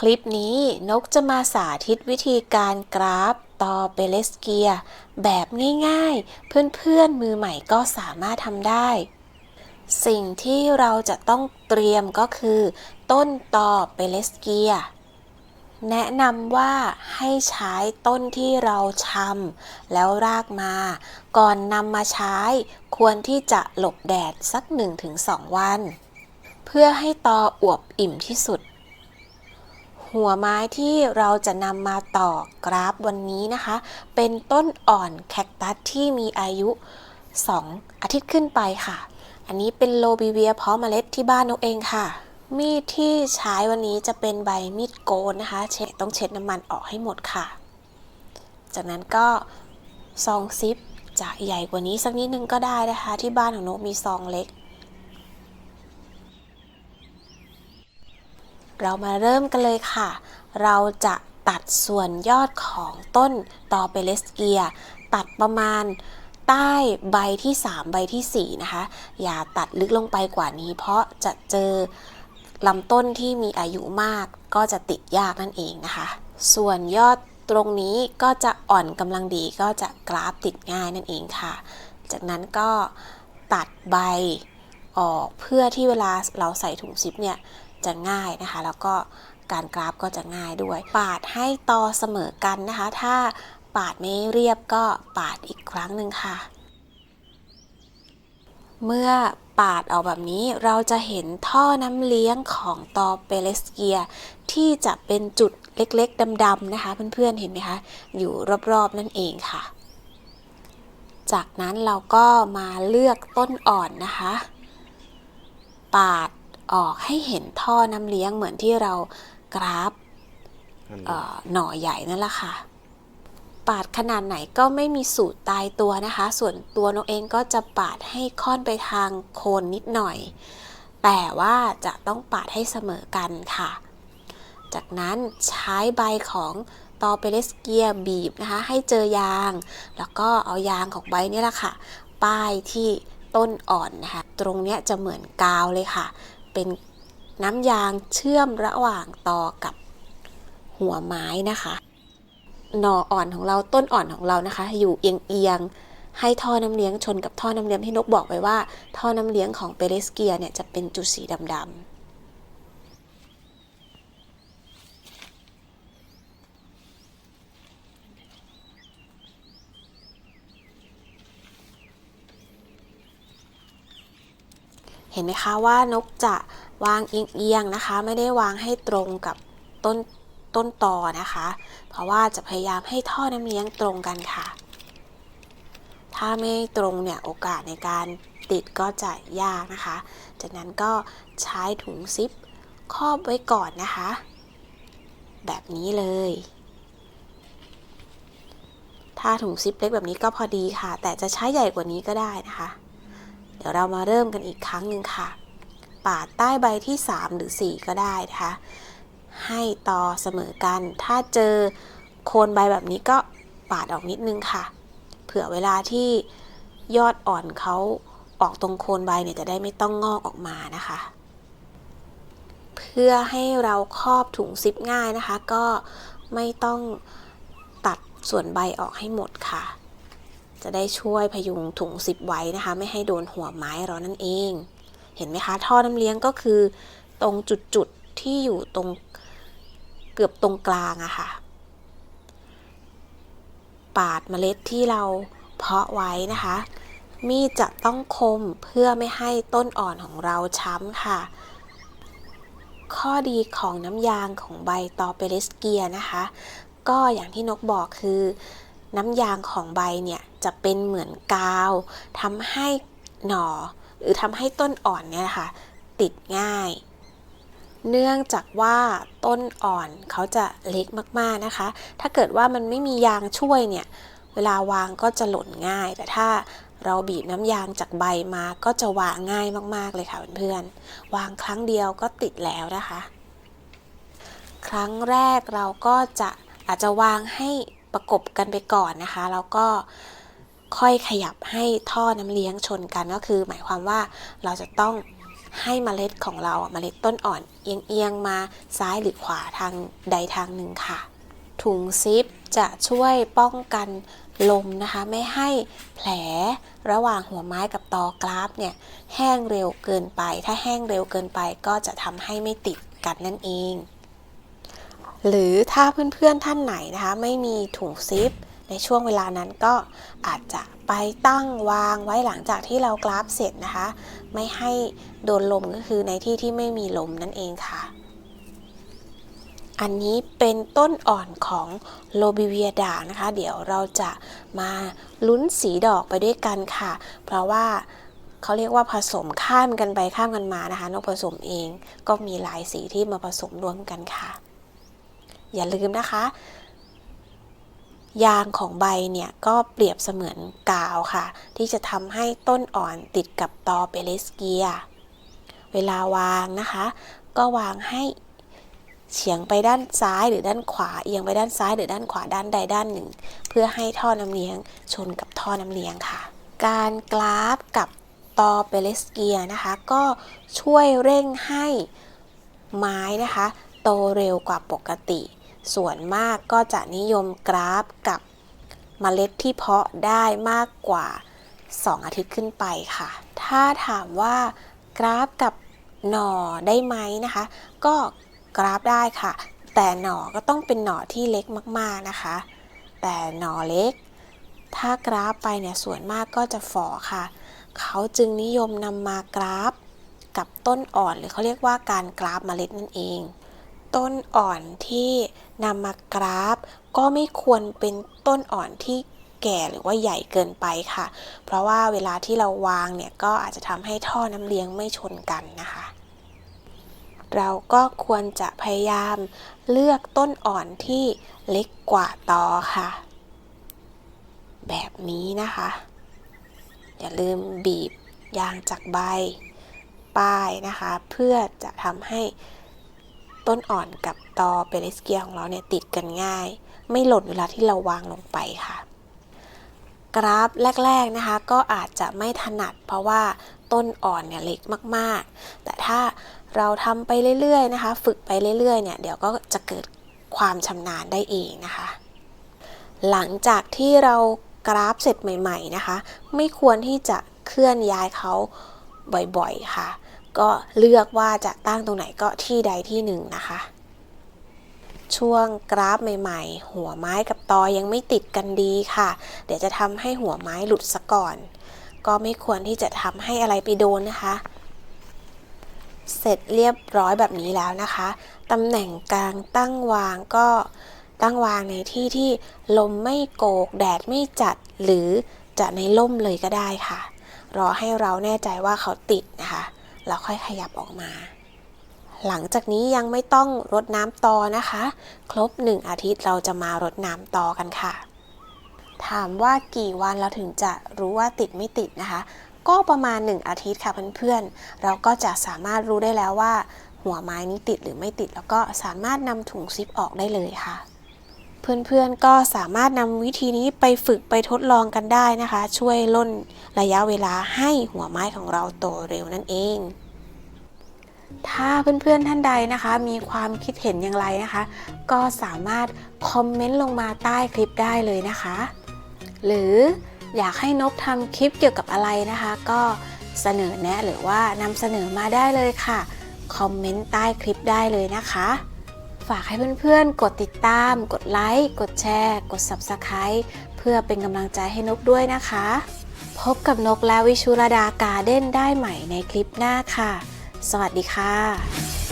คลิปนี้นกจะมาสาธิตวิธีการกราฟตอเปเลสเกีย แบบง่ายๆ เพื่อนๆมือใหม่ก็สามารถทำได้ สิ่งที่เราจะต้องเตรียมก็คือ ต้นตอเปเลสเกีย แนะนำว่าให้ใช้ต้นที่เราชำแล้วรากมา ก่อนนำมาใช้ควรที่จะหลบแดดสัก 1-2 วัน เพื่อให้ตออวบอิ่มที่สุด หัวไม้ที่เราจะนำมาต่อกราฟวันนี้นะคะ เป็นต้นอ่อนแคคตัสที่มีอายุ 2 อาทิตย์ขึ้นไปค่ะ อันนี้เป็นโลบิเวียเพาะเมล็ดที่บ้านนกเองค่ะ มีดที่ใช้วันนี้จะเป็นใบมีดโกนนะคะ เช็ดต้องเช็ดน้ำมันออกให้หมดค่ะ จากนั้นก็ซองซิปจะใหญ่กว่านี้สักนิดนึงก็ได้นะคะ ที่บ้านของนกมีซองเล็ก เรามาเริ่มกันเลยค่ะ เราจะตัดส่วนยอดของต้นตอเปเลสเกีย ตัดประมาณใต้ใบที่ 3 ใบทีสี่ 4 นะคะ อย่าตัดลึกลงไปกว่านี้ เพราะจะเจอลำต้นที่มีอายุมากก็จะติดยากนั่นเองนะคะ ส่วนยอดตรงนี้ก็จะอ่อนกำลังดีก็จะกราฟติดง่ายนั่นเองค่ะ จากนั้นก็ตัดใบออกเพื่อที่เวลาเราใส่ถุงซิปเนี่ย จะง่ายนะคะ แล้วก็การกราฟก็จะง่ายด้วย ปาดให้ตอเสมอกันนะคะ ถ้าปาดไม่เรียบก็ปาดอีกครั้งหนึ่งค่ะ เมื่อปาดออกแบบนี้เราจะเห็นท่อน้ำเลี้ยงของตอเปเลสเกีย ที่จะเป็นจุดเล็กๆดำๆนะคะ เพื่อนๆเห็นไหมคะ อยู่รอบๆนั่นเองค่ะ จากนั้นเราก็มาเลือกต้นอ่อนนะคะ ปาด ออกให้เห็นท่อน้ำเลี้ยงเหมือนที่เรากราฟเอ่อหน่อใหญ่นั่นแหละค่ะ ปาดขนาดไหนก็ไม่มีสูตรตายตัวนะคะ ส่วนตัวนกเองก็จะปาดให้ค่อนไปทางโคนนิดหน่อย แต่ว่าจะต้องปาดให้เสมอกันค่ะ จากนั้นใช้ใบของตอเปเลสเกียบีบนะคะ ให้เจอยาง แล้วก็เอายางของใบนี่แหละค่ะ ป้ายที่ต้นอ่อนนะคะ ตรงเนี้ยจะเหมือนกาวเลยค่ะ เป็นน้ำยางเชื่อมระหว่างตอกับหัวไม้นะคะหน่ออ่อนของเราต้นอ่อนของเรานะคะ อยู่เอียงๆให้ท่อน้ำเลี้ยงชนกับท่อน้ำเลี้ยงที่นกบอกไว้ว่า ท่อน้ำเลี้ยงของเปเรสเกียเนี่ยจะเป็นจุดสีดำ เห็นไหมคะว่านกจะวางเอียงๆนะคะ ไม่ได้วางให้ตรงกับต้นต้นตอนะคะ เพราะว่าจะพยายามให้ท่อน้ำเลี้ยงตรงกันค่ะ ถ้าไม่ตรงเนี่ยโอกาสในการติดก็จะยากนะคะ จากนั้นก็ใช้ถุงซิปครอบไว้ก่อนนะคะ แบบนี้เลย ถ้าถุงซิปเล็กแบบนี้ก็พอดีค่ะ แต่จะใช้ใหญ่กว่านี้ก็ได้นะคะ ดี๋ยวเรามาเริ่มกันอีกครั้งหนึ่งค่ะ ปาดใต้ใบที่ 3 หรือ 4 ก็ได้นะคะให้ต่อเสมอกัน ถ้าเจอโคนใบแบบนี้ก็ปาดออกนิดนึงค่ะ เผื่อเวลาที่ยอดอ่อนเขาออกตรงโคนใบเนี่ยจะได้ไม่ต้องงอกออกมานะคะ เพื่อให้เราครอบถุงซิปง่ายนะคะ ก็ไม่ต้องตัดส่วนใบออกให้หมดค่ะ จะได้ช่วยพยุงถุงซิปไว้นะคะ ไม่ให้โดนหัวไม้เรานั่นเอง เห็นไหมคะ ท่อน้ำเลี้ยงก็คือ ตรงจุดๆที่อยู่ตรงเกือบตรงกลางอะค่ะ ปาดเมล็ดที่เราเพาะไว้นะคะ มีดจะต้องคมเพื่อไม่ให้ต้นอ่อนของเราช้ำค่ะ ข้อดีของน้ำยางของใบตอเปเรสเกียนะคะ ก็อย่างที่นกบอกคือ น้ำยางของใบเนี่ย จะเป็นเหมือนกาวทำให้หน่อหรือทำให้ต้นอ่อนเนี่ยนะคะติดง่าย เนื่องจากว่าต้นอ่อนเขาจะเล็กมากๆนะคะ ถ้าเกิดว่ามันไม่มียางช่วยเนี่ย เวลาวางก็จะหล่นง่าย แต่ถ้าเราบีบน้ำยางจากใบมาก็จะวางง่ายมากๆเลยค่ะเพื่อนๆ วางครั้งเดียวก็ติดแล้วนะคะ ครั้งแรกเราก็จะอาจจะวางให้ประกบกันไปก่อนนะคะ แล้วก็ ค่อยขยับให้ท่อน้ำเลี้ยงชนกันก็คือ หมายความว่าเราจะต้องให้เมล็ดของเราเมล็ดต้นอ่อนเอียงๆมาซ้ายหรือขวาทางใดทางหนึ่งค่ะ ถุงซิปจะช่วยป้องกันลมนะคะ ไม่ให้แผลระหว่างหัวไม้กับตอกราฟเนี่ยแห้งเร็วเกินไป ถ้าแห้งเร็วเกินไปก็จะทำให้ไม่ติดกันนั่นเอง หรือถ้าเพื่อนๆท่านไหนนะคะ ไม่มีถุงซิป ในช่วงเวลานั้นก็อาจจะไปตั้งวางไว้หลังจากที่เรากราฟเสร็จนะคะ ไม่ให้โดนลมก็คือในที่ที่ไม่มีลมนั่นเองค่ะ อันนี้เป็นต้นอ่อนของโลบิเวียด่างนะคะ เดี๋ยวเราจะมาลุ้นสีดอกไปด้วยกันค่ะ เพราะว่าเขาเรียกว่าผสมข้ามกันไปข้ามกันมานะคะนกผสมเองก็มีหลายสีที่มาผสมรวมกันค่ะ อย่าลืมนะคะ ยางของใบเนี่ยก็เปรียบเสมือนกาวค่ะ ที่จะทำให้ต้นอ่อนติดกับตอเปเลสเกีย เวลาวางนะคะ ก็วางให้เฉียงไปด้านซ้ายหรือด้านขวาเอียงไปด้านซ้ายหรือด้านขวาด้านใดด้านหนึ่ง เพื่อให้ท่อน้ำเลี้ยงชนกับท่อน้ำเลี้ยงค่ะ การกราฟกับตอเปเลสเกียนะคะ ก็ช่วยเร่งให้ไม้นะคะ โตเร็วกว่าปกติ ส่วนมากก็จะนิยมกราฟกับเมล็ดที่เพาะได้มากกว่า 2 อาทิตย์ขึ้นไปค่ะ ถ้าถามว่ากราฟกับหน่อได้ไหมนะคะ ก็กราฟได้ค่ะ แต่หน่อก็ต้องเป็นหน่อที่เล็กมากๆนะคะ แต่หน่อเล็ก ถ้ากราฟไปเนี่ยส่วนมากก็จะฝ่อค่ะ เขาจึงนิยมนำมากราฟกับต้นอ่อนหรือเขาเรียกว่าการกราฟเมล็ดนั่นเอง ต้นอ่อนที่นำมากราฟ ก็ไม่ควรเป็นต้นอ่อนที่แก่หรือว่าใหญ่เกินไปค่ะ เพราะว่าเวลาที่เราวางเนี่ยก็อาจจะทำให้ท่อน้ำเลี้ยงไม่ชนกันนะคะ เราก็ควรจะพยายามเลือกต้นอ่อนที่เล็กกว่าตอค่ะ แบบนี้นะคะ อย่าลืมบีบยางจากใบป้ายนะคะ เพื่อจะทำให้ ต้นอ่อนกับตอเปริสเกียของเราเนี่ยติดกันง่าย ไม่หล่นเวลาที่เราวางลงไปค่ะ กราฟแรกๆนะคะก็อาจจะไม่ถนัด เพราะว่าต้นอ่อนเนี่ยเล็กมากๆ แต่ถ้าเราทำไปเรื่อยๆนะคะ ฝึกไปเรื่อยๆเนี่ยเดี๋ยวก็จะเกิดความชำนาญได้เองนะคะ หลังจากที่เรากราฟเสร็จใหม่ ๆนะคะ ไม่ควรที่จะเคลื่อนย้ายเขาบ่อยๆค่ะ ก็เลือกว่าจะตั้งตรงไหนก็ที่ใดที่หนึ่งนะคะ ช่วงกราฟใหม่ๆ หัวไม้กับตอยังไม่ติดกันดีค่ะ เดี๋ยวจะทำให้หัวไม้หลุดซะก่อน ก็ไม่ควรที่จะทำให้อะไรไปโดนนะคะ เสร็จเรียบร้อยแบบนี้แล้วนะคะตำแหน่งกลางตั้งวางก็ตั้งวางในที่ที่ลมไม่โกกแดดไม่จัดหรือจะในร่มเลยก็ได้ค่ะ รอให้เราแน่ใจว่าเขาติดนะคะ แล้วค่อยขยับออกมา หลังจากนี้ยังไม่ต้องรดน้ำตอนะคะ ครบ 1 อาทิตย์เราจะมารดน้ำตอกันค่ะ ถามว่ากี่วันเราถึงจะรู้ว่าติดไม่ติดนะคะ ก็ประมาณ 1 อาทิตย์ค่ะเพื่อนๆ เราก็จะสามารถรู้ได้แล้วว่า หัวไม้นี้ติดหรือไม่ติด แล้วก็สามารถนำถุงซิปออกได้เลยค่ะ เพื่อนๆก็สามารถนำวิธีนี้ไปฝึกไปทดลองกันได้นะคะ ช่วยล่นระยะเวลาให้หัวไม้ของเราโตเร็วนั่นเอง ถ้าเพื่อนๆท่านใดนะคะ มีความคิดเห็นอย่างไรนะคะ ก็สามารถคอมเมนต์ลงมาใต้คลิปได้เลยนะคะ หรืออยากให้นกทำคลิปเกี่ยวกับอะไรนะคะ ก็เสนอแนะหรือว่านำเสนอมาได้เลยค่ะ คอมเมนต์ใต้คลิปได้เลยนะคะ ฝากให้เพื่อนๆ กดติดตาม กดไลค์ กดแชร์ กด Subscribe เพื่อเป็นกำลังใจให้นกด้วยนะคะ พบกับนกและวิชุรดาการ์เด้นได้ใหม่ในคลิปหน้าค่ะ สวัสดีค่ะ